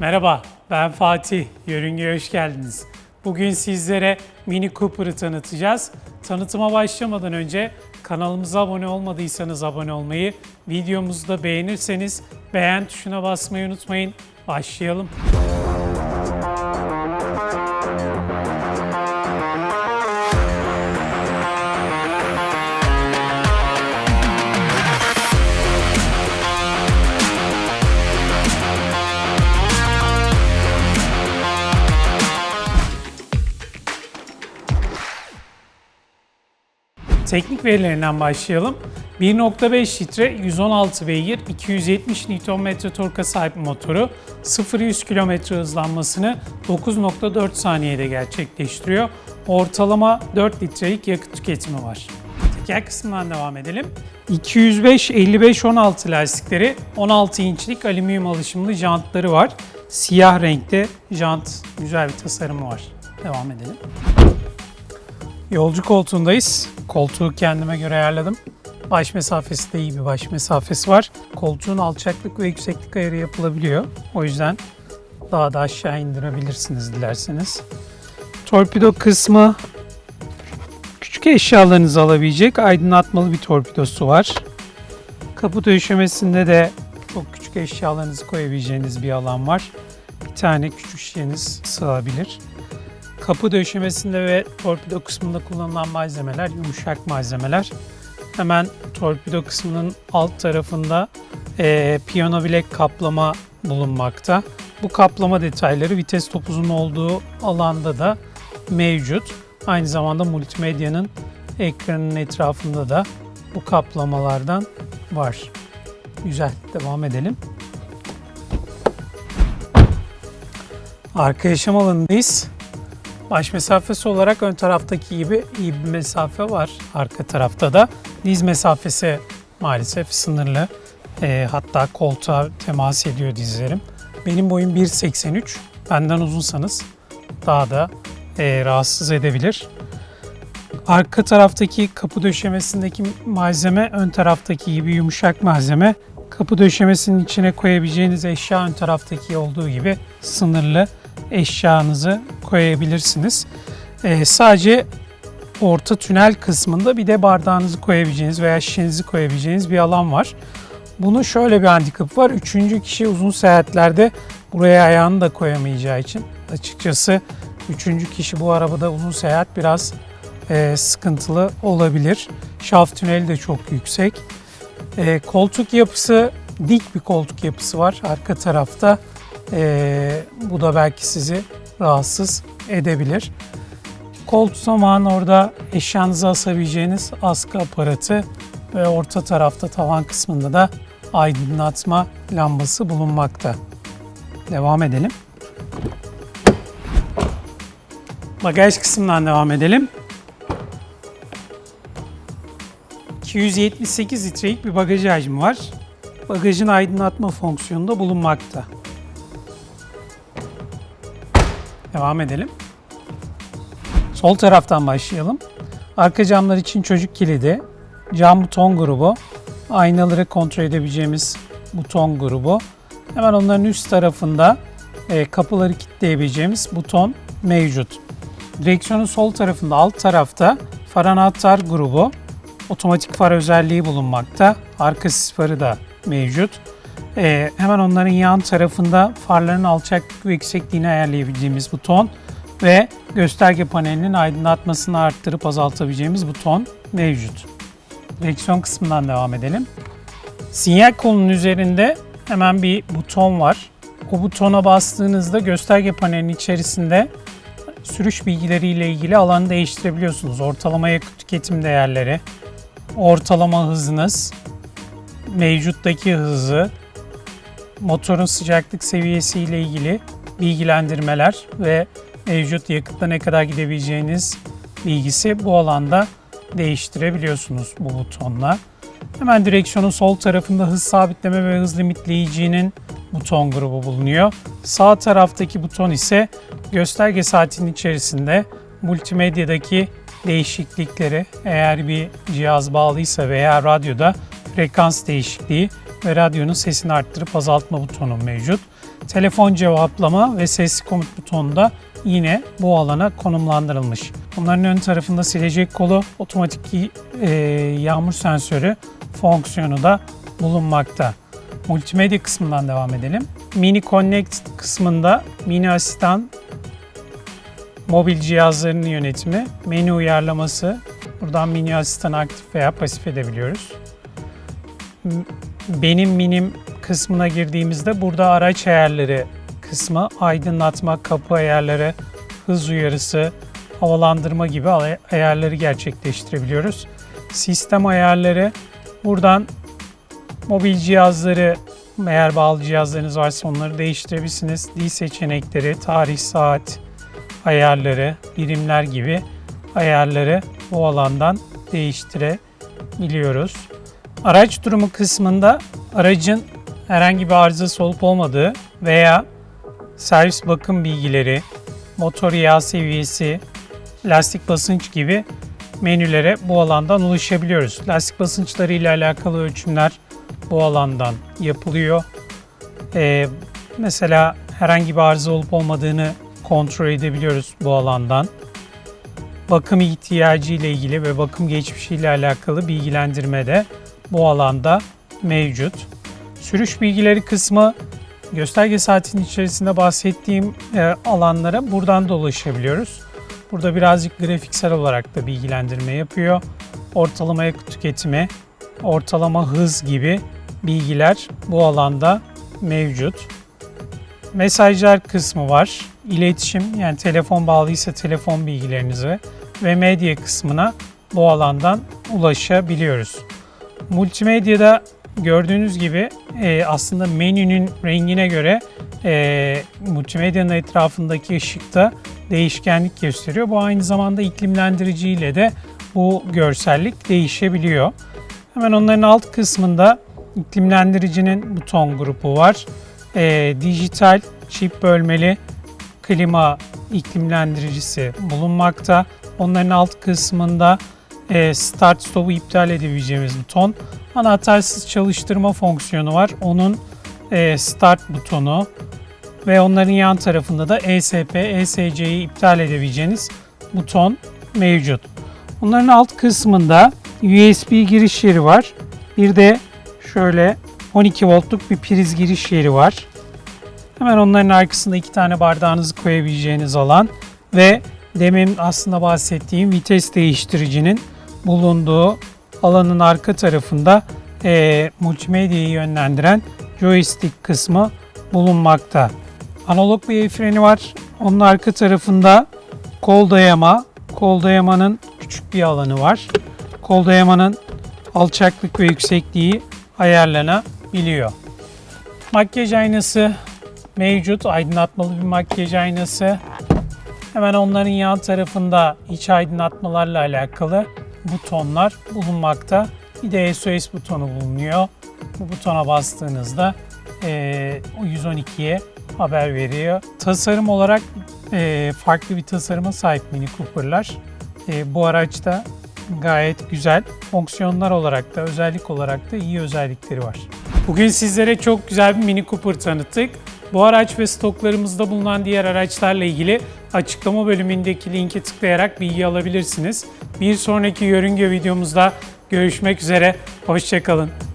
Merhaba, ben Fatih. Yörünge'ye hoş geldiniz. Bugün sizlere Mini Cooper'ı tanıtacağız. Tanıtıma başlamadan önce kanalımıza abone olmadıysanız abone olmayı, videomuzu da beğenirseniz beğen tuşuna basmayı unutmayın. Başlayalım. Teknik verilerinden başlayalım. 1.5 litre 116 beygir 270 Nm torka sahip motoru 0-100 km hızlanmasını 9.4 saniyede gerçekleştiriyor. Ortalama 4 litrelik yakıt tüketimi var. Teker kısmından devam edelim. 205 55 16 lastikleri 16 inçlik alüminyum alışımlı jantları var. Siyah renkte jant güzel bir tasarımı var. Devam edelim. Yolcu koltuğundayız. Koltuğu kendime göre ayarladım. Baş mesafesi de iyi bir baş mesafesi var. Koltuğun alçaklık ve yükseklik ayarı yapılabiliyor. O yüzden daha da aşağı indirebilirsiniz dilerseniz. Torpido kısmı küçük eşyalarınızı alabilecek aydınlatmalı bir torpidosu var. Kapı döşemesinde de çok küçük eşyalarınızı koyabileceğiniz bir alan var. Bir tane küçük şişeniz sığabilir. Kapı döşemesinde ve torpido kısmında kullanılan malzemeler yumuşak malzemeler. Hemen torpido kısmının alt tarafında e, piyano bilek kaplama bulunmakta. Bu kaplama detayları vites topuzun olduğu alanda da mevcut. Aynı zamanda multimedyanın ekranın etrafında da bu kaplamalardan var. Güzel, devam edelim. Arka yaşam alanındayız. Baş mesafesi olarak ön taraftaki gibi iyi bir mesafe var arka tarafta da. Diz mesafesi maalesef sınırlı. E, hatta koltuğa temas ediyor dizlerim. Benim boyum 1.83. Benden uzunsanız daha da e, rahatsız edebilir. Arka taraftaki kapı döşemesindeki malzeme ön taraftaki gibi yumuşak malzeme. Kapı döşemesinin içine koyabileceğiniz eşya ön taraftaki olduğu gibi sınırlı eşyanızı koyabilirsiniz. Ee, sadece orta tünel kısmında bir de bardağınızı koyabileceğiniz veya şişenizi koyabileceğiniz bir alan var. Bunun şöyle bir handikapı var. Üçüncü kişi uzun seyahatlerde buraya ayağını da koyamayacağı için açıkçası üçüncü kişi bu arabada uzun seyahat biraz e, sıkıntılı olabilir. Şaft tüneli de çok yüksek. E, koltuk yapısı dik bir koltuk yapısı var arka tarafta. E, bu da belki sizi rahatsız edebilir. Koltuk zamanı orada eşyanızı asabileceğiniz askı aparatı ve orta tarafta tavan kısmında da aydınlatma lambası bulunmakta. Devam edelim. Bagaj kısmından devam edelim. 278 litrelik bir bagaj hacmi var. Bagajın aydınlatma fonksiyonunda bulunmakta. Devam edelim. Sol taraftan başlayalım. Arka camlar için çocuk kilidi, cam buton grubu, aynaları kontrol edebileceğimiz buton grubu. Hemen onların üst tarafında e, kapıları kilitleyebileceğimiz buton mevcut. Direksiyonun sol tarafında alt tarafta far anahtar grubu, otomatik far özelliği bulunmakta. Arka sis farı da mevcut. Ee, hemen onların yan tarafında farların alçaklık ve yüksekliğini ayarlayabileceğimiz buton ve gösterge panelinin aydınlatmasını arttırıp azaltabileceğimiz buton mevcut. Direksiyon kısmından devam edelim. Sinyal kolunun üzerinde hemen bir buton var. O butona bastığınızda gösterge panelinin içerisinde sürüş bilgileriyle ilgili alanı değiştirebiliyorsunuz. Ortalama yakıt tüketim değerleri, ortalama hızınız, mevcuttaki hızı, motorun sıcaklık seviyesi ile ilgili bilgilendirmeler ve mevcut yakıtta ne kadar gidebileceğiniz bilgisi bu alanda değiştirebiliyorsunuz bu butonla. Hemen direksiyonun sol tarafında hız sabitleme ve hız limitleyicinin buton grubu bulunuyor. Sağ taraftaki buton ise gösterge saatinin içerisinde multimedyadaki değişiklikleri eğer bir cihaz bağlıysa veya radyoda frekans değişikliği ve radyonun sesini arttırıp azaltma butonu mevcut. Telefon cevaplama ve sesli komut butonu da yine bu alana konumlandırılmış. Bunların ön tarafında silecek kolu, otomatik e, yağmur sensörü fonksiyonu da bulunmakta. Multimedya kısmından devam edelim. Mini Connect kısmında mini asistan mobil cihazlarının yönetimi, menü uyarlaması, buradan mini asistanı aktif veya pasif edebiliyoruz. Benim minim kısmına girdiğimizde burada araç ayarları kısmı, aydınlatma, kapı ayarları, hız uyarısı, havalandırma gibi ay- ayarları gerçekleştirebiliyoruz. Sistem ayarları, buradan mobil cihazları eğer bağlı cihazlarınız varsa onları değiştirebilirsiniz. Dil seçenekleri, tarih, saat, ayarları, birimler gibi ayarları bu alandan değiştirebiliyoruz. Araç durumu kısmında aracın herhangi bir arızası olup olmadığı veya servis bakım bilgileri, motor yağ seviyesi, lastik basınç gibi menülere bu alandan ulaşabiliyoruz. Lastik basınçları ile alakalı ölçümler bu alandan yapılıyor. Ee, mesela herhangi bir arıza olup olmadığını kontrol edebiliyoruz bu alandan. Bakım ihtiyacı ile ilgili ve bakım geçmişi ile alakalı bilgilendirme de bu alanda mevcut. Sürüş bilgileri kısmı gösterge saatinin içerisinde bahsettiğim e, alanlara buradan da ulaşabiliyoruz. Burada birazcık grafiksel olarak da bilgilendirme yapıyor. Ortalama yakıt tüketimi, ortalama hız gibi bilgiler bu alanda mevcut. Mesajlar kısmı var. İletişim yani telefon bağlıysa telefon bilgilerinizi ve medya kısmına bu alandan ulaşabiliyoruz. Multimedyada gördüğünüz gibi e, aslında menünün rengine göre e, multimedyanın etrafındaki ışıkta değişkenlik gösteriyor. Bu aynı zamanda iklimlendirici ile de bu görsellik değişebiliyor. Hemen onların alt kısmında iklimlendiricinin buton grubu var. E, dijital çip bölmeli klima iklimlendiricisi bulunmakta. Onların alt kısmında e, start stop'u iptal edebileceğimiz buton. Anahtarsız çalıştırma fonksiyonu var. Onun e, start butonu ve onların yan tarafında da ESP, ESC'yi iptal edebileceğiniz buton mevcut. Onların alt kısmında USB giriş yeri var. Bir de şöyle 12 voltluk bir priz giriş yeri var. Hemen onların arkasında iki tane bardağınızı koyabileceğiniz alan ve demin aslında bahsettiğim vites değiştiricinin bulunduğu alanın arka tarafında e, multimedyayı yönlendiren joystick kısmı bulunmakta. Analog bir el freni var. Onun arka tarafında kol dayama, kol dayamanın küçük bir alanı var. Kol dayamanın alçaklık ve yüksekliği ayarlanabiliyor. Makyaj aynası mevcut. Aydınlatmalı bir makyaj aynası. Hemen onların yan tarafında iç aydınlatmalarla alakalı butonlar bulunmakta. Bir de SOS butonu bulunuyor. Bu butona bastığınızda o 112'ye haber veriyor. Tasarım olarak eee, farklı bir tasarıma sahip Mini Cooper'lar. Eee, bu araçta gayet güzel. Fonksiyonlar olarak da özellik olarak da iyi özellikleri var. Bugün sizlere çok güzel bir Mini Cooper tanıttık. Bu araç ve stoklarımızda bulunan diğer araçlarla ilgili açıklama bölümündeki linke tıklayarak bilgi alabilirsiniz. Bir sonraki yörünge videomuzda görüşmek üzere. Hoşçakalın.